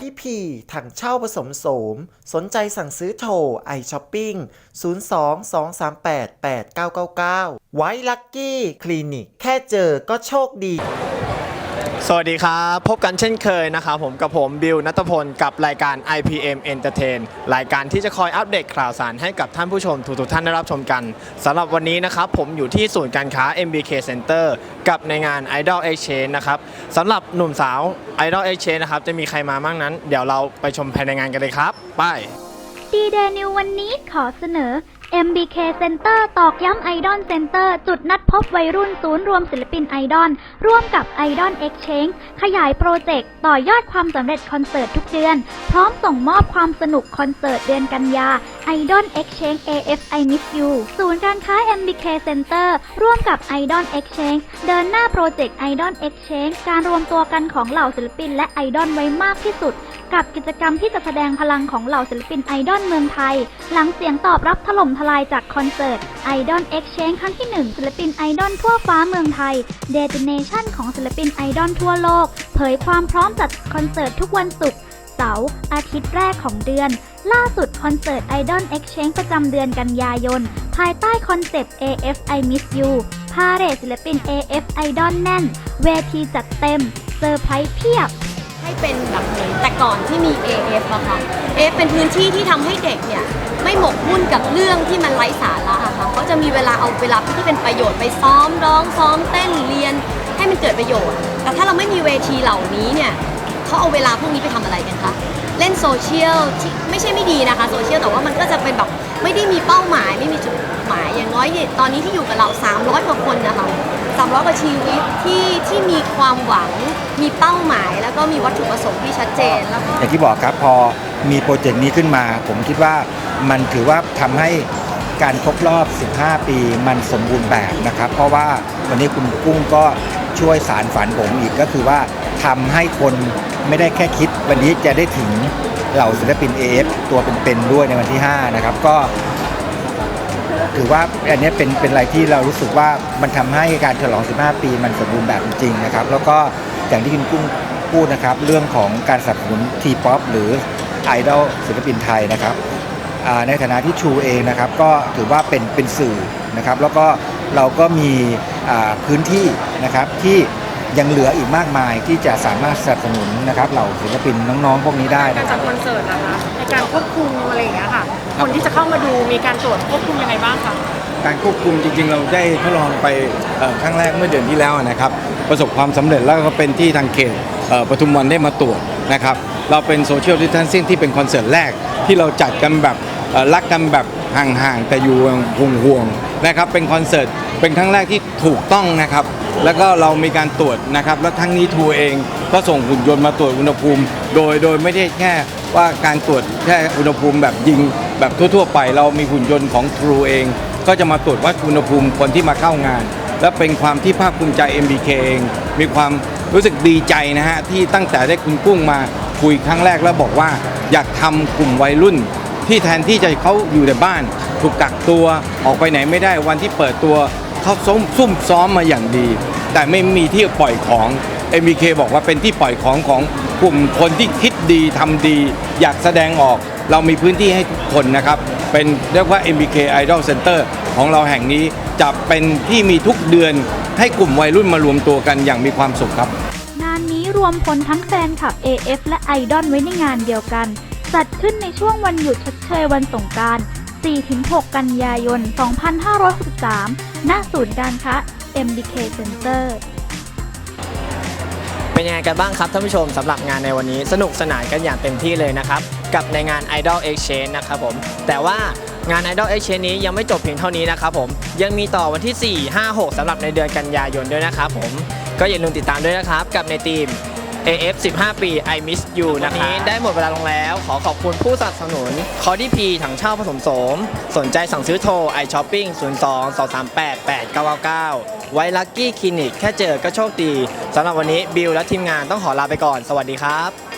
ดี้พีถังเช่าผสมโสม สนใจสั่งซื้อโทรไอช้อปปิ้ง 02-238-8999 ไว้ลักกี้ คลินิก แค่เจอก็โชคดี สวัสดีครับ พบกันเช่นเคยนะครับผมกับผมบิวนัทพลกับรายการ IPM Entertain รายการที่จะคอยอัปเดตข่าวสารให้กับท่านผู้ชมทุกๆท่านได้รับชมกันสำหรับวันนี้นะครับผมอยู่ที่ศูนย์การค้า MBK Center กับในงาน Idol Exchange นะครับสำหรับหนุ่มสาว Idol Exchange นะครับจะมีใครมาบ้างนั้น เดี๋ยวเราไปชมภายในงานกันเลยครับ ไปดีเดนิววันนี้ขอเสนอ MBK Center ตอกย้ำไอดอลเซ็นเตอร์จุดนัดพบวัยรุ่นศูนย์รวมศิลปินไอดอลร่วมกับ Idol Exchange ขยายโปรเจกต์ต่อยอดความสำเร็จคอนเสิร์ตทุกเดือน พร้อมส่งมอบความสนุกคอนเสิร์ตเดือนกันยา Idol Exchange AF I Miss You ศูนย์การค้า MBK Center ร่วมกับ Idol Exchange เดินหน้าโปรเจกต์ Idol Exchange การรวมตัวกันของเหล่าศิลปินและไอดอลไว้มากที่สุด กับกิจกรรมที่จะแสดงพลังของเหล่าศิลปินไอดอลเมืองไทย หลังเสียงตอบรับถล่มทลายจากคอนเสิร์ต Idol Exchange ครั้งที่ 1 ศิลปินไอดอลทั่วฟ้าเมืองไทย Destination ของศิลปินไอดอลทั่วโลก เผยความพร้อมจัดคอนเสิร์ตทุกวันศุกร์าร์ อาทิตย์แรกของเดือน ล่าสุดคอนเสิร์ต Idol Exchange ประจำเดือนกันยายน ภายใต้คอนเซปต์ AF I Miss You พาเรทศิลปิน AF Idol แน่น เวทีจัดเต็ม เซอร์ไพรส์เพียบ ให้เป็นแบบเหมือนแต่ก่อนที่มี AF อะค่ะ AF เป็นพื้นที่ที่ทำให้เด็กเนี่ย ไม่หมกมุ่นกับเรื่องที่มันไร้สาระอะค่ะเขาจะมีเวลาเอาเวลาที่เป็นประโยชน์ไปซ้อมร้องซ้อมเต้นเรียนให้มันเกิดประโยชน์ แต่ถ้าเราไม่มีเวทีเหล่านี้เนี่ย เขาเอาเวลาพวกนี้ไปทำอะไรกันคะเล่นโซเชียลที่ไม่ใช่ไม่ดีนะคะโซเชียลแต่ว่ามันก็จะเป็นแบบไม่ได้มีเป้าหมายไม่มีจุดหมายอย่างน้อยเนี่ยตอนนี้ที่อยู่กับเรา 300กว่าคนนะคะ300กว่าชีวิตที่ที่มีความหวังมีเป้าหมาย แล้วก็มีวัตถุประสงค์ที่ชัดเจนแล้วอย่างที่บอกครับพอมีโปรเจกต์นี้ขึ้นมา ผมคิดว่ามันถือว่าทำให้การครบรอบ 15 ปีมันสมบูรณ์แบบนะครับ เพราะว่าวันนี้คุณกุ้งก็ช่วยสารฝันผมอีกก็คือว่าทำให้คน ไม่ได้แค่คิดวันนี้จะได้ถึงเหล่าศิลปิน AF ตัวเป็นๆด้วยในวันที่ 5 นะครับ ก็ถือว่าอันนี้เป็นเป็นอะไรที่เรารู้สึกว่ามันทำให้การฉลอง 15 ปีมันสมบูรณ์แบบจริงๆนะครับ แล้วก็อย่างที่คุณกุ้งพูดนะครับ เรื่องของการสนับสนุนทีป๊อปหรือไอดอลศิลปินไทยนะครับในฐานะที่ชูเองนะครับ ก็ถือว่าเป็นเป็นสื่อนะครับ แล้วก็เราก็มีพื้นที่นะครับที่ ยังเหลืออีกมากมายที่จะสามารถสนับสนุนนะครับเหล่าศิลปินน้องๆพวกนี้ได้การนะคจัรับ ดคอนเสิร์ตนะคะในการควบคุมอะไรอย่างเงี้ยค่ะ คนที่จะเข้ามาดูมีการตรวจควบคุมยังไงบ้างคะ การควบคุมจริงๆ เราได้ทดลองไปเอ่อครั้งแรกเมื่อเดือนที่แล้วนะครับ ประสบความสำเร็จแล้วก็เป็นที่ทางเขตเอ่อปทุมวันได้มาตรวจนะครับ เราเป็นโซเชียลดิส a ทนซิ่งที่เป็นคอนเสิร์ตแรกที่เราจัดกันแบบเอ่อ รักกันแบบห่างๆแต่อยู่ห่วงๆนะครับเป็นคอนเสิร์ตเป็นครั้งแรกที่ถูกต้องนะครับ แล้วก็เรามีการตรวจนะครับ แล้วทั้งนี้ทัวร์เองก็ส่งหุ่นยนต์มาตรวจอุณหภูมิ โดยโดยไม่ได้แค่ว่าการตรวจแค่อุณหภูมิแบบยิงแบบทั่วๆไป เรามีหุ่นยนต์ของ True เอง ก็จะมาตรวจวัดอุณหภูมิคนที่มาเข้างาน และเป็นความที่ภาคภูมิใจ MBK เองมีความรู้สึกดีใจนะฮะที่ตั้งแต่ได้คุณกุ้งมาคุยครั้งแรกแล้วบอกว่าอยากทำกลุ่มวัยรุ่น ที่แทนที่จะเขาอยู่ในบ้าน ถูกกักตัวออกไปไหนไม่ได้วันที่เปิดตัวเขาซุ่มซุ่มซ้อมมาอย่างดี แต่ไม่มีที่ปล่อยของ MBK บอกว่าเป็นที่ปล่อยของของกลุ่มคนที่คิดดีทำดี อยากแสดงออกเรามีพื้นที่ให้ทุกคนนะครับ เป็นเรียกว่า MBK Idol Center ของเราแห่งนี้จะเป็นที่มีทุกเดือนให้กลุ่มวัยรุ่นมารวมตัวกันอย่างมีความสุขครับ งานนี้รวมพลทั้งแฟนคลับ AF และไอดอลไว้ในงานเดียวกัน จัดขึ้นในช่วงวันหยุดชดเชยวันสงการ 4-6 กันยายน 2563 ณ ศูนย์การค้า MBK Center เป็นยังไงกันบ้างครับท่านผู้ชมสำหรับงานในวันนี้สนุกสนานกันอย่างเต็มที่เลยนะครับ กับในงาน Idol Exchange นะครับผม แต่ว่างาน Idol Exchange นี้ยังไม่จบเพียงเท่านี้นะครับผมยังมีต่อวันที่ 4 5 6สำหรับในเดือนกันยายนด้วยนะครับผม ก็อย่าลืมติดตามด้วยนะครับกับในทีม AF 15 ปี I Miss You นะคะวันนี้ได้หมดเวลาลงแล้ว ขอขอบคุณผู้สนับสนุน คอดี้พีถังเช่าผสมสม สนใจสั่งซื้อโทร i Shopping 02 238 8999 ไว้ลักกี้คลินิก แค่เจอก็โชคดีสำหรับวันนี้บิลและทีมงานต้องขอลาไปก่อน สวัสดีครับ